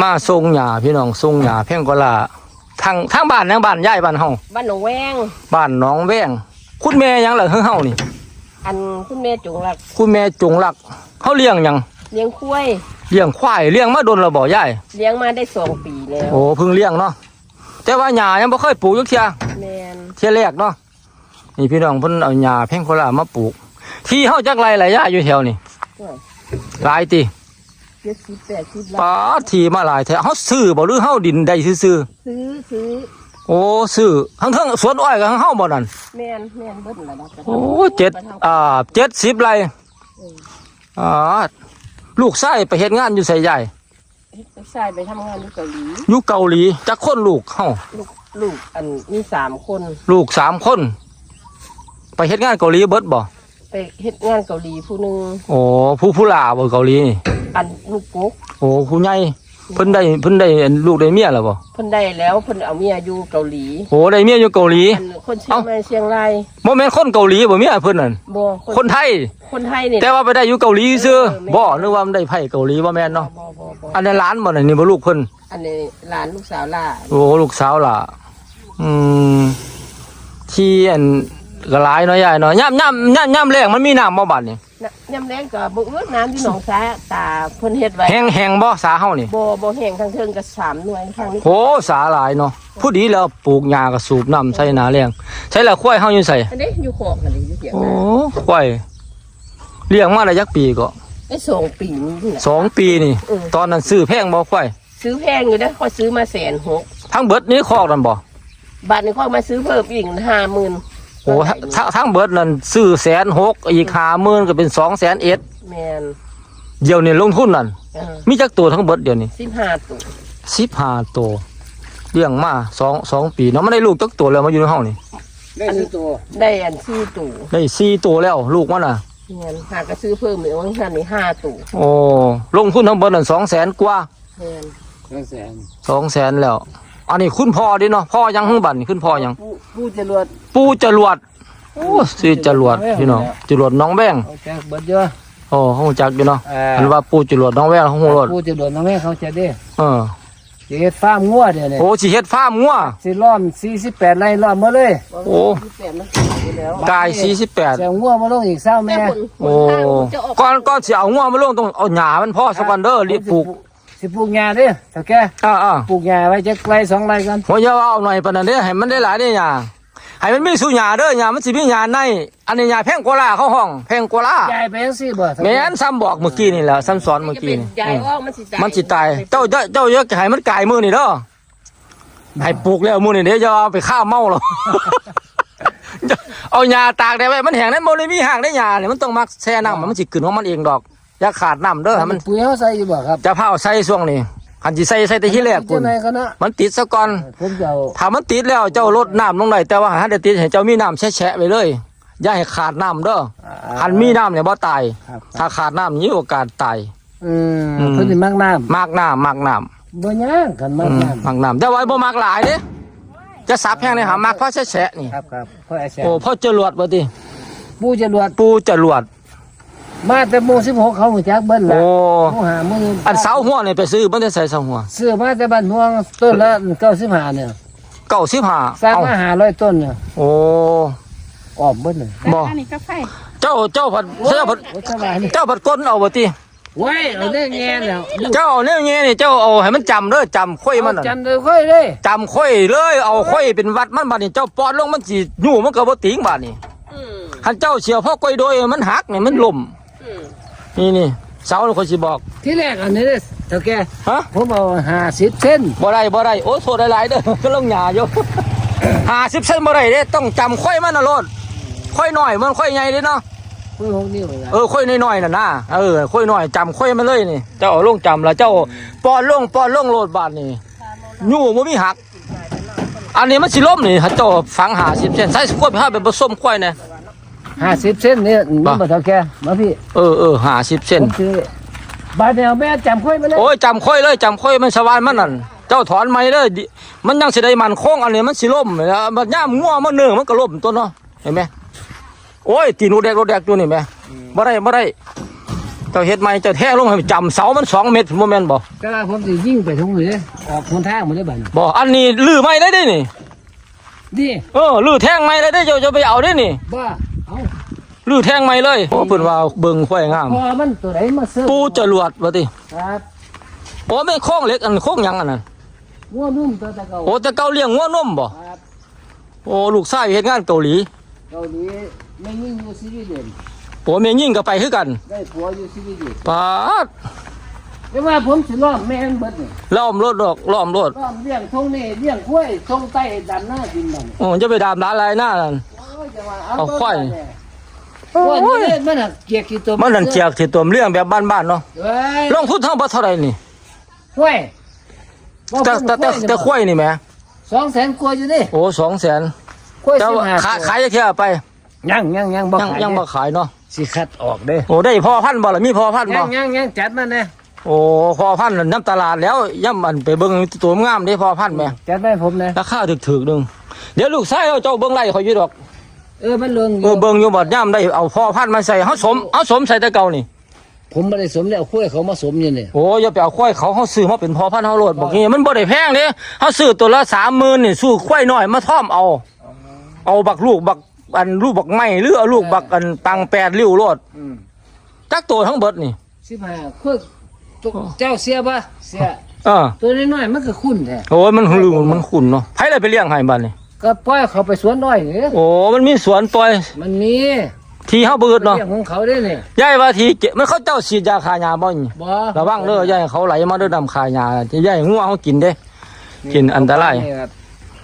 มาทรงหญ้าพี่น้องทรงหญ้าเพ่งกว่าละทางทางบ้านยังบ้านยายบ้านเฮาบ้านหนองแวงบ้านหนองแวงคุณแม่หยังล่ะเฮือเฮานี่ อันคุณแม่จงรักคุณแม่จงรักเฮาเลี้ยงหยังเลี้ยงคุ้ยเลี้ยงควายเลี้ยงมาโดนแล้วบ่ยายเลี้ยงมาได้สองปีแล้วโอ้เพิ่งเลี้ยงเนาะแต่ว่าหญ้ายังบ่เคยปลูกจักเที่ยแมนเที่ยแรกเนาะนี่พี่น้องเพิ่นเอาหญ้าเพ่งกว่าละมาปลูก ที่เฮาจักไรหลายยายอยู่แถวนี่หลายติ เจ็ดสิบแปดสิบปาดที่มาหลายแท้เฮาซื้อบ่หรือเฮาดินได้ซื่อๆซื้อซื้อโอ้ซื้อทั้งทั้งสวนอ้อยกับทั้งเฮาบ่นั่นแมนแมนเบิ้ลระดับโอ้เจ็ดอ่าเจ็ดสิบไรอ่าลูกไส้ไปเฮ็ดงานอยู่ใส่ใหญ่ลูกชายไปทำงานที่เกาหลีอยู่เกาหลีจักคนลูกเฮาลูกลูกอันมีสามคนลูกสามคน ไปเฮ็ดงานเกาหลีเบิดบ่ ไปเฮ็ดงานเกาหลีผู้หนึ่งโอ้ผู้ผู้ลาบ่เกาหลีนี่อันลูกปุ๊กโอ้ผู้ใหญ่เพิ่นได้เพิ่นได้ลูกได้เมียแล้วบ่เพิ่นได้แล้วเพิ่นเอาเมียอยู่เกาหลีโอ้ได้เมียอยู่เกาหลี อันคนเชียงใหม่เชียงรายบ่แม่นคนเกาหลีบ่เมียเพิ่นนั่นบ่คนไทย คนไทยนี่แต่ว่าไปได้อยู่เกาหลีซื่อเออแม่นบ่นึกว่ามันได้ไผเกาหลีบ่แม่นเนาะบ่บ่บ่อันนั้นหลานบ่นั่นนี่บ่ลูกเพิ่นอันนี้หลานลูกสาวล่าโอ้ลูกสาวล่ะอืมที่อัน ก็หลายเนาะยายเนาะย่ำย่ำย่ำย่ำแรงมันมีน้ำบ่บัดนี่น่ะยำแรงก็บ่เอื้อน้ำที่หนองสาตาเพิ่นเฮ็ดไว้แห้งแห้งบ่สาเฮานี่บ่บ่แห้งทั้งเทิงก็สามหน่วยทางนี้โหสาหลายเนาะผู้ดีแล้วปลูกหญ้าก็สูบน้ำใส่นาแรงใส่ละควายเฮาอยู่ใส่อันนี้อยู่ขอกกันนี่อยู่เสียงโอ้นะควายเลี้ยงมาได้ยักปีก็ไอ้สองปีนี่แหละสองปีนี่ เออ ตอนนั้นซื้อแพงบ่ควายซื้อแพงอยู่เด้อค่อยซื้อมาแสนหกทั้งเบิดนี้คอกนั่นบ่บาทนี้ค่อยมาซื้อเพิ่มอีกห้าหมื่น โอ้ทั้งทั้งเบิดนั่นซื้อแสนหกอีกห้าหมื่นก็เป็นสองแสนเอ็ดแมนเดี๋ยวนี้ลงทุนนั่นเออมีจักตัวทั้งเบิดเดี๋ยวนี้สิบห้าตัวสิบห้าตัวเลี้ยงมาสองสองปีเนาะไม่ได้ลูกจักตัวแล้วมาอยู่ในห้องนี่ได้ซื้อตัวได้อันสี่ตัวได้สี่ตัวแล้วลูกมันอะแมนหากก็ซื้อเพิ่มอีกวันนี้ห้าตัวโอ้ลงทุนทั้งเบิดนั่นสองแสนกว่าแมนเงินแสนสองแสนแล้ว อันนี้คุณพ่อดิเนาะพ่อยังหึงบันนี่คุณพ่อยังผู้ผู้จรวดปูจรวดโอ้ซื้อจรวดพี่น้องจรวดน้องแบงเขาจะเบิดเยอะ โอ้เขารู้จักอยู่เนาะเอ่ออันว่าปูจรวดน้องแบงเขาหูรถผู้จะโดนน้องแม่เขาจะได้เออสิเฮ็ดฟาร์มงัวเดี๋ยวนี้โอ้สิเฮ็ดฟาร์มงัว สิล้อม48ไร่ล้อมมาเลยโอ้ที่แปดมันขายไปแล้วกายสี่สิบแปดแซงงัวมาลงอีกเศร้าแม่แม่คนโอ้คนทางจะออกก่อนก่อนสิเอางัวมาลงต้องเอาหญ้ามันพ่อสักวันเด้อรีบปลูก สิปลูกหญ้าเด้อเฒ่าแก่อ่าอ่าปลูกหญ้าไว้จักไร่สองไร่กันโอ้ยอย่าเอาหน่อยปานนั้นเด้อให้มันได้หลายได้หญ้าให้มันมีสุหญ้าเด้อหญ้ามันสิมีหญ้าในอันนี้หญ้าแพงกว่าล่าเขาห้องแพงกว่าล่าย้ายไปจังซี่บ่เฒ่าแม่แก่นซ้ำบอกเมื่อกี้นี่แหละซ้ำสอนเมื่อกี้นี่ใหญ่อืมออกมันสิตายมันสิตายเจ้าเจ้าเจ้าเยอะให้มันกายมือนี่เด้อให้ปลูกแล้วมือนี่เดี๋ยวจะเอาไปฆ่าเมาหรอกเอาหญ้าตากได้ไว้มันแห้งนั้นบ่ได้มีหางได้หญ้าเนี่ยมันต้องมักแช่น้ำมันสิขึ้นของมันเองดอก อย่าขาดน้ำเด้อให้มันปุ๋ยเฮาใส่อยู่บ่ครับ จะเผาใส่ช่วงนี้คันสิใส่ใส่แต่ที่แรกคุคุณณนายคณะมันติดซะก่อนผมจะเอาถ้ามันติดแล้วเจ้าลดน้ำลงหน่อยแต่ว่าถ้าได้ติดให้เจ้ามีน้ำแฉะๆไปเลย อย่าให้ขาดน้ำเด้อคันมีน้ำเนี่ยบ่ตายครับถ้าขาดน้ำมีโอกาสตายอืมอืมเพิ่นสิมักน้ำมากน้ำมากน้ำบ่ยากกันมัอืกมน้ำมากน้ำแต่ว่าบ่มากหลายเด้จะสับแห้งเลยหามากเพราะแฉะๆนี่ครับครับพ่อไอ้แซ่โอ้พ่อจรวดบ่ติปู่จรวดปูจรวด มาแต่โมง16เขาหูจักเบิ้ลละโอ้ โมงหาโมงอันเสาหัวนี่ไปซื้อมันจะใส่เสาหัวซื้อมาแต่บ้านห่วงต้นละ95เนี่ยเก้าสิบห้าสร้างเอ้ามา500ต้นเนี่ยโอ้ออมเบิ้ลเลยบ่อันนี้ก็ไฟเจ้าเจ้าผัดเจ้าผัดโอ้สบายนี่เจ้าผัดก้นเอาบ่ติไว้เอาได้แง่แล้วเจ้าเอาแนวเงี้ยนี่เจ้าเอาให้มันจำเด้อจำค่อยมันน่ะจันเลยค่อยเลยจำค่อยเลยเอาค่อยเป็นวัดมันบาดนี่เจ้าปอดลงมันสิอยู่มันก็บ่ติงบาดนี่อืมคันเจ้าเสียวพ่อก้อยโดยมันหักนี่มันล่มอืม นี่นี่เสาคนสิบอกที่แรกอันนี้เด้อเท่าแกฮะผมเอา50เส้นบ่ได้บ่ได้โอ้โทษหลายๆเด้อก็ลงหญ้าอยู่50เซนบ่ได้เด้ต้องจำค่อยมันน่ะโลดค่อยน้อยมันค่อยใหญ่เด้เนาะมือ6นิ้วละเออค่อยน้อยๆน่ะนะเออค่อยน้อยจำค่อยมันเลยนี่ เจ้าเอาลงจำแล้วเจ้าปอนลงปอนลงโลดบาดนี่อยู่บ่มีหัก อันนี้มันสิล้มนี่เจ้าฝัง50เซนใส่ขวดไปหาเป็นผสมค่อยแน่ 50เส้นนี่มันบ่เท่าแกมาพี่เออเออห้าสิบเซนผมซื้อบ้านแนวแม่จำค่อยมาเลยโอ้ยจำค่อยเลยจำค่อยมันสวายมันนั่นเจ้าถอนไม้เลยดิมันยังสิได้มันโค้งอันนี้มันสิล่มแล้วมันย่ามงัวมันเนื่องมันก็ล่มตัวเนาะเห็นไหมโอ้ยตีนูแดกรถแดกตัวนี่ไหมบ่ได้บ่ได้เจ้าเฮ็ดใหม่เจ้าแท้ลงให้จำเสามันสองเมตรบ่แม่นบ่แต่ว่าผมสิยิ่งไปทุ่งเลยออกคนทางหมดเลยบัดนี้บ่อันนี้ลื้อไม้ได้เด้นี่ดิเออลื้อแท่งไม้ได้เด้เจ้าจะไปเอาได้นี่บ้า เอาลื้อแท่งไม้เลยโอ้เพิ่นว่าเบิ่งควายงาม พอมันตัวไหนมาเสิร์ฟปูจรวดว่าติครับโอ้แม่นโค้งเหล็กอันโค้งหยังอันนั้นงัวนุ่มตัวตะเกาโอ้แต่เก่าเลี้ยงงัวนมบ่ครับโอ้ลูกชายเฮ็ดงานเกาหลีเกาหลีไม่ยิ่งอยู่ซีรีส์เด่นโอ้แม่ยิ่งก็ไปคือกันได้ผัวอยู่ซีรีส์เด่นปาดแต่ว่าผมสิล้อมแม่นเบิดนี่ล้อมรถดอกล้อมรถล้อมเลี้ยงทงนี่เลี้ยงกล้วยทงใต้ดำหน้าดินบัดนี้โอ้จะไปดามร้านอะไรหน้านั่นโอ้ยจะว่า เอาเอาควายโอ้ยนี่มันน่ะเกียกกี่ตัวมันนั่นเจียกที่ตัวเลี้ยงแบบบ้านๆเนาะเอ้ยลงทุนเท่าบ่เท่าไหร่นี่กล้วยแต่แต่แต่แต่ควายนี่แหมสองแสนกว่าอยู่นี่โอ้สองแสนกล้วยแต่สิบว่าห้าขายตัวขายจะเที่ยวไปยังยังยังบ่ยังขายยังบ่ขายเนาะสิคัดออกเด้โอ้ได้พอพันธุ์บ่ล่ะมีพอพันธุ์ยับ่งยังยังจัดมาแน่โอ้พอพันธุ์นั่นน้ำตลาดแล้วย่ำอันไปเบิ่งตัวงามเด้พอพันธุ์แหม่จัดได้ผมนะราคาถึกๆนึงเดี๋ยวลูกชายเอาเจ้าเบิ่งไร่เขาอยู่ดอก เออมันลงอเอยู่อเบิ่งอยู่บ่ย่ำได้เอาพอพันธุ์มาใส่เฮาสมเฮาสมใส่แต่เก่านี่ ผมไม่ได้สมแล้วกล้วยเขามาสมอยู่นี่โอ้อย่าไปเอาควายเขาเขาซื้อมาเป็นพอพันธุ์เฮาโลดบอกงี้มันบ่ได้แพงเด้เฮาซื้อตัวละ30,000นี่สู้ควายน้อยมาท่อมเอา เอาบักลูกบักอันลูกบักไม้หรือเอาลูกบักอันตังแปดริ้วโลดอืมจักตัวทั้งเบิดนี่ สิบห้าคือตัวเจ้าเสียบ่เสียเออตัวน้อยๆมันก็คุ้นแท้โอ้ยมันลืมมันขุ่นเนาะไผเลยไปเลี้ยงให้บัดนี่ ก็ปล่อยเขาไปสวนน้อยนี่โอ้ มันมีสวนปล่อย มันมีที่เฮาเบิดเนาะเรื่องของเขาได้นี่ยายว่าที่เจ็บมันเขาเจ้าฉีดยาฆ่าหญ้าบ่นี่บ่ระวังเด้อยายเขาไหลมาเด้อดำฆ่าหญ้าที่ยายงัวเขากินเด้ กินอันตรายนี่ครับ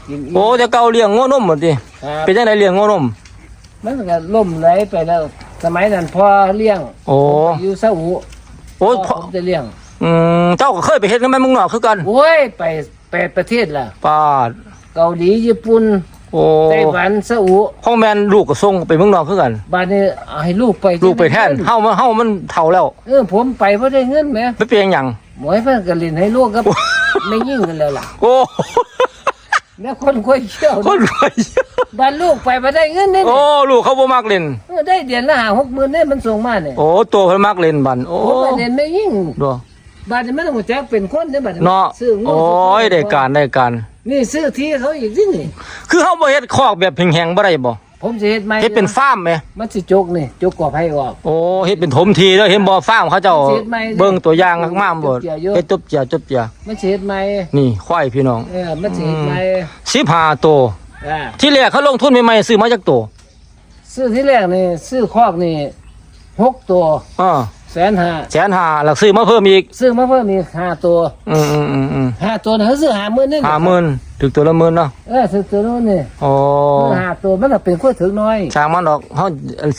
กินกโอ้แต่เก่าเลี้ยงงัวนมหมดดิครับเป็นจังไดเลี้ยงงัวนม มันก็ล่มไหลไปแล้ว สมัยนั้นพ่อเลี้ยงโอ้อยู่ซาอุโอ้ยพ่อผมจะเลี้ยงอืมเจ้าก็เคยไปเฮ็ดกันไหมมึงนอกคือกันโอ้ยไปแปดประเทศล่ะปาด เกาหลีญี่ปุ่นโอ้ไต้หวันซาอุพ่อแม่นลูกก็ส่งไปเมืองนอกคือกันบ้านนี้เอาให้ลูกไปลูกไปแทนเฮามันเฮามันเฒ่าแล้วเออผมไปเพราะได้เงินแหมไปเปลี่ยนหยังหมวยเพิ่นก็เล่นให้ลูกครับไม่ยิ่งกันแล้วล่ะ โอ้แล้วคนค่อยเชี่ยวคนรวยบ้านลูกไปมาได้เงินนี่โอ้ลูกเขาบ่มักเล่นเออได้เดือนละหาหกหมื่นเนี่ยมันส่งมาเนี่ยโอ้ตัวเพิ่นมักเล่นบันโอ้ผมไปเล่นไม่ยิ่งดูบ้านนี้ไม่ต้องแจ้งเป็นคนเนี่ยบ้านเนาะซื้องูโอ้ยได้การได้การ นี่ซื้อที่เขาอีกที่นี่คือเฮาบ่เฮ็ดคอกแบบแห้งๆบ่ได้บ่ผมจะเฮ็ดไหมเฮ็ดเป็นฟาร์มแหมมันสิจกนี่จกกอบให้ออก โอ้เฮ็ดเป็นถมทีเด้อเห็นบ่ฟาร์มเขาเจ้าเฮ็ดไหมเบิ่งตัวอย่างงามๆบ่จุ๊บเจียอยู่เฮ็ดจุบเจียจุบเจียมันสิเฮ็ดไหมนี่ควายพี่น้องเออมันสิเฮ็ดไหม15ตัวอ่าที่แรกเขาลงทุนใหม่ๆซื้อมาจากตัวซื้อที่แรกนี่ซื้อคอกนี่หกตัวอ่า แสนห้าแสนห้าแล้วซื้อมาเพิ่มอีกซื้อมาเพิ่มอีกห้าตัวอืมอืมอืมอืมห้าตัวนะเขาซื้อหาหมื่นนี่ห้าหมื่นถึงตัวละหมื่นเนาะเออซื้อตัวนู้นนี่โอ้ซื้อห้าตัวมันก็เป็นขั้วถึงน้อยช่างมันดอกเขา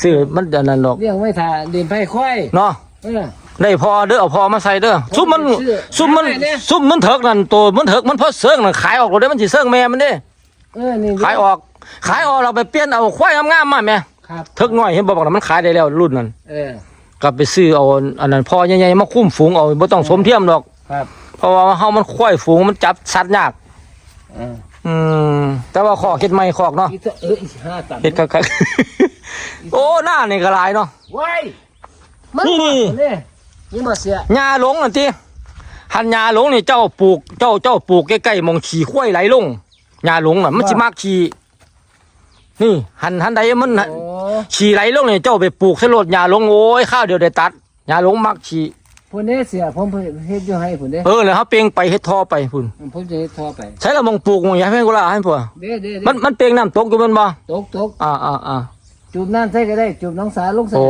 ซื้อมันอันนั้นดอกเลี้ยงไว้ถ่าเดินไปค่อยเนาะเออได้พอเด้อเอาพอมาใส่เด้อซุมมันซื้อซุมมันขายได้เนี่ยซุมมันเถิกนั่นตัวมันเถิกมันพอเสิร์งนั่นขายออกแล้วเด้อมันสิเสิร์งแม่มันเด้เออนี่ขายออกขายออกเราไปเปลี่ยนเอาควายงามๆมาแม่ครับเถิกน้อยเห็นบ่บอกว่ามันขายได้แล้วรุ่นนั้นเออ ก็ไปซื้อเอาอันนั้นพอใหญ่ๆมาคุ้มฝูงเอาบ่ต้องสมเทียมดอกครับ เพราะว่าเฮามันควายฝูงมันจับสัตว์ยากเอออืมแต่ว่าขอกเฮ็ดใหม่ขอกเนาะอีกตัวเอออีกห้าตันเฮ็ดคักๆโอ้หน้านี่ก็หลายเนาะไว้มันนี่นี่นี่นี่มาเสียหญ้าหลงนั่นติหันหญ้าหลงนี่เจ้าปลูก เจ้าเจ้าปลูกใกล้ๆหมองขี้ควายไหลลงหญ้าหลงน่ะมันสิมักขี้นี่หันหันใดมัน โอ้ขี้ไหลลงนี่เจ้าไปปลูกใส่รถหญ้าหลงโอ้ยข้าวเดียวได้ตัดหญ้าหลงมักขี้พุ่นนี้เสียผมเฮ็ดอยู่ให้พุ่นนี้เออแล้วเฮาเปลงไปเฮ็ดท่อไปพุ่นผมจะเฮ็ดท่อไปใช้ละหมองปลูกหมองอย่าให้กูละให้พุ่นเด้เด้มันมันเปลงน้ำตกอยู่แมันบ่ตกตกอ่าอ่าอ่าจูบน้ำใส่ก็ได้จูบน้องสาลงใส่โอ้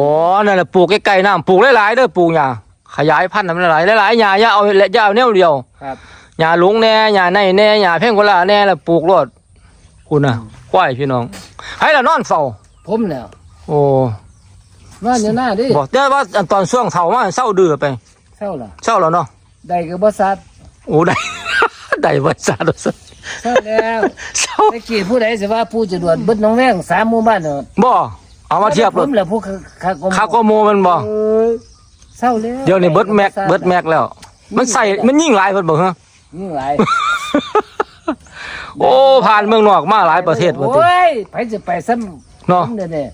นั่นแหละปลูกใกล้ๆน้ำปลูกหลายๆเด้อปลูกหญ้าขยายพันธุ์ให้มันหลายๆหลายๆหญ้าอย่าเอาอย่าเอาแนวเดียวครับหญ้าหลงแน่หญ้าในแน่หญ้าเพ่งกุหลาแน่แล้วปลูกรดคุณน่ะควายพี่น้อง ให้ละนอนเฝ้า ผมแล้วโอ้นอนอยู่หน้าดิบอกแต่ว่าอันตอนช่วงเฒ่ามาเศร้าดื้อไปเท่าล่ะเศร้าแล้วเนาะได้ก็บ่ซัดโอ้ได้ ได้บ่ซาดซะเท่าแล้วเศร้าตะกี้ผู้ใดสิว่าผู้จะดวนเบิดน้องแว้งสามหมู่บ้านเนาะบ่เอามาเทียบผรถมแหละผู้คักคาโกโมมันบ่เออเศร้าแล้วเดี๋ยวนี้เบิดแม็กเบิดแม็กแล้ว มันใส่มันยิ่งหลายเพิ่นบ่ฮะยิ่งหลายโอ้ผ่านเมืองนอกมาหลายประเทศว่าติโอ้ยไปจะไปซ้ำ เนาะผมเดี๋ยวนี้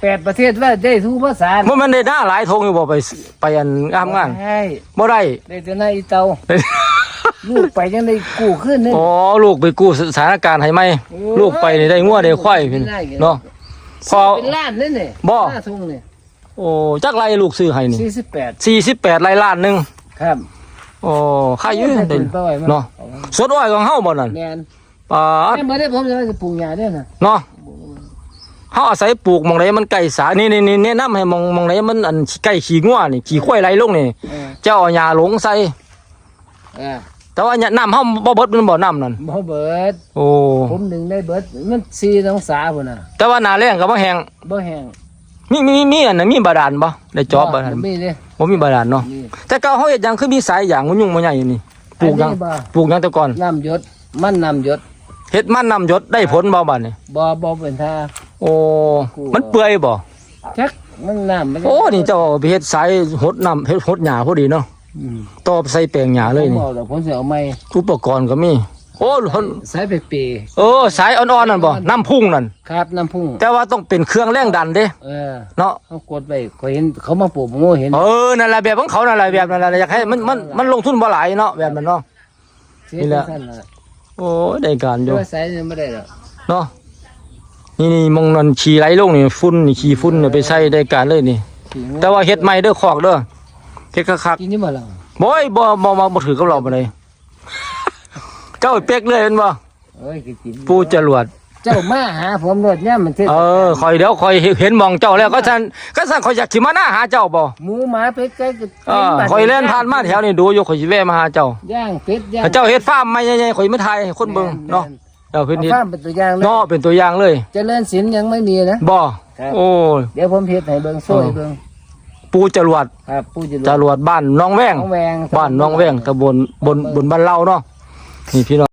แปดประเทศว่าได้ทุกภาษาบ่แมันได้หน้าหลายทงอยู่บ่ไปไปอันงามงานใช่บ่ได้ได้แต่ในอีเตาลูกไปยังได้กู้ขึ้นนึงอ๋อลูกไปกู้สถานการณ์ให้ไหมลูกไปนี่ได้งัวได้ควายพี่เนาะพอเป็นล้านนี่นี่บ่หน้าทุ่งนี่โอ้จักไรลูกซื้อให้นี่สี่สิบแปด48ไรล้านหนึงครับโอ้ค่ายืนได้เด่นต่อยมาเนาะสดอ้อยของเฮาบ่นั่นแมนปาดแม่บ่ได้ผมจะว่าจะปลูกหญ้าด้วยนะเนาะ เฮาอาศัยปลูกหมองใดมันใกล้สานี่นี่นี่แนะนำให้หมองหมองใดมันอันใกล้ขี้งัวนี่ขี้ควายไหลลงนี่เออเจ้าเอาหญ้าหลงใส่เออแต่ว่าน้ำเฮาบ่เบิดมันบ่น้ำนั่นบ่เบิด โอ้ผมหนึ่งได้เบิด มันสี่องศาพุ่นน่ะแต่ว่าหน้าแรงก็บ่แห้งบ่แห้งมีมีมีอันน่ะมีบาดาลบ่ได้จอบบาดาลบ่มีเด้บ่มีบาดาลเนาะมี แต่เก่าเฮาเฮ็ดหยังคือมีสายอย่างมันยุ่งมันใหญ่อยู่นี่ปลูกหยังอันนี้บ่ ปลูกหยังแต่ก่อนน้ำหยศมันน้ำหยศเฮ็ดมันนำหยศได้ผลบ่บัดนี้บ่บ่เป็นท่า โอ้มันเปื่อยบ่จักมันน้ำมันโอ้นี่เจ้าเอาไปเฮ็ดสายหดน้ำเฮ็ดหดหญ้าพอดีเนาะอืมต่อไปใส่แปลงหญ้าเลยผมนี่บอกแล้วผมสิเอาไม้อุปกรณ์ก็มีโอ้เพิ่นสายไปเปย์เออสายอ่อนๆนั่นบ่น้ำพุ่งนั่นครับน้ำพุ่งแต่ว่าต้องเป็นเครื่องแรงดันเด้เออเนาะเขากดไปเขาเห็นเขามาปลูกผมก็เห็นเออนั่นแหละแบบของเขานั่นแหละแบบนั่นแหละอยากให้มันมันมันลงทุนบ่หลายเนาะแบบนั้นเนาะเสียนี่แหละสั้นละโอ้ยได้การอแต่ยู่ว่าสายนี่ไม่ได้หรอกเนาะ นี่นี่มองนั่นขี้ไหลลงนี่ฝุ่นนี่ขี้ฝุ่นนี่ไปใส่ได้การเลยนี่ขี่งูแต่ว่าเฮ็ดใหม่เด้อคอกเด้อเฮ็ดคักกินนี่มาแล้วๆบ่ยบ่บ่บ่บ่ถือกับเราบ่ได้เจ้าเป๊กเลยแม่นบ่เอ้ยคือกินปูจรวดเจ้ามาหาผมรถเนี่ยมันเทศเออคอยเดี๋ยวคอยเห็นหมองเจ้าแล้วก็ซั่นก็ซั่นคอยอยากสิมาหน้าหาเจ้าบ่หมูหมาเป็ดไก่ก็เออคอยเล่นผ่านมาแถวนี้ดูอยู่คอยสิแวะมาหาเจ้าย่างเป็ดย่างถ้าเจ้าเฮ็ดฟาร์มใหม่ใหญ่ๆคอยมาถ่ายให้คนเบิ่งเนาะ เจ้าเพิ่นเอาเฮ็ดฟาร์มเป็นตัวอย่างเลยเนาะเป็นตัวอย่างเลยเจริญศิลป์ยังไม่มีนะ บ่ครับ โอ้ย เดี๋ยวผมเฮ็ดให้เบิ่งโซ่ให้เบิ่งปูจรวดครับผู้จะจรวดบ้านน้องแว้งน้องแวง บ้านน้องแว้งตำบลบนบนบ้านเราเนาะนี่พี่น้อง